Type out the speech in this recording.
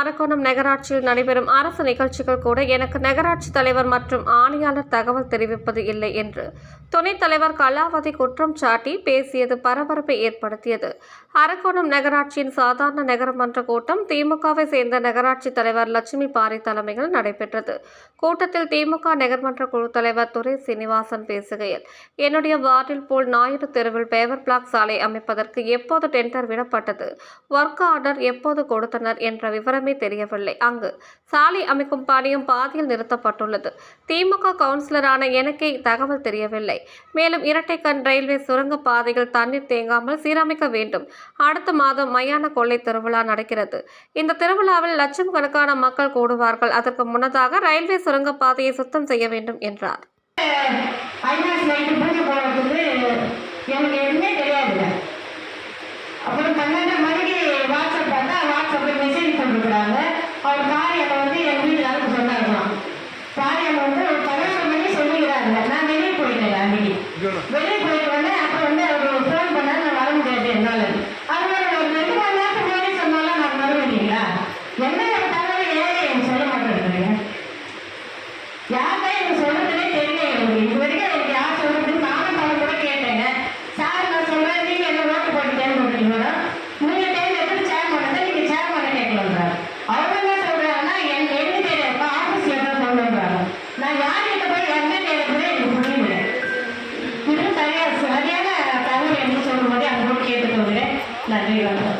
அரக்கோணம் நகராட்சியில் நடைபெறும் அரசு நிகழ்ச்சிகள் கூட எனக்கு நகராட்சி தலைவர் மற்றும் ஆணையாளர் தகவல் தெரிவிப்பது இல்லை என்று துணைத் தலைவர் கலாவதி குற்றம் சாட்டி பேசியது பரபரப்பை ஏற்படுத்தியது. அரக்கோணம் நகராட்சியின் சாதாரண நகரமன்ற கூட்டம் திமுகவை சேர்ந்த நகராட்சி தலைவர் லட்சுமி பாரி தலைமையில் நடைபெற்றது. கூட்டத்தில் திமுக நகர்மன்ற குழு தலைவர் துரை சீனிவாசன் பேசுகையில் என்னுடைய வார்டில் போல் ஞாயிறு தெருவில் பேவர் பிளாக் சாலை அமைப்பதற்கு எப்போது டெண்டர் விடப்பட்டது? ஒர்க் ஆர்டர் எப்போது கொடுத்தனர்? என்ற விவரமே தெரியவில்லை. அங்கு சாலை அமைக்கும் பணியும் பாதியில் நிறுத்தப்பட்டுள்ளது. திமுக கவுன்சிலரான எனக்கே தகவல் தெரியவில்லை. மேலும் இரட்டைக்கண் ரயில்வே சுரங்க பாதையில் தண்ணீர் தேங்காமல் சீரமைக்க வேண்டும். அடுத்த மாதம் மயான கொள்ளை திருவிழா நடக்கிறது. இந்த திருவிழாவில் லட்சம் கணக்கான மக்கள் கூடுவார்கள். அதற்கு முன்னதாக ரயில்வே சுரங்க பாதையை சுத்தம் செய்ய வேண்டும் என்றார். நைட்டு பூஜை போடுறதுக்கு எனக்கு எதுவுமே தெரியாதுங்க. அப்புறம் பன்னெண்டு மணிக்கு வாட்ஸ்அப் பார்த்தா வாட்ஸ்அப்பில் மெசேஜ் பண்ணிருக்கிறாங்க அவர் காரியத்தை வந்து என் வீட்டுக்காரருக்கு சொன்னாங்களாம் காரியம் வந்து ஒரு பதினோரு மணி சொல்லிக்கிறாங்க நான் வெளியே போயிட்டேன் அன்னைக்கு. 来，这个。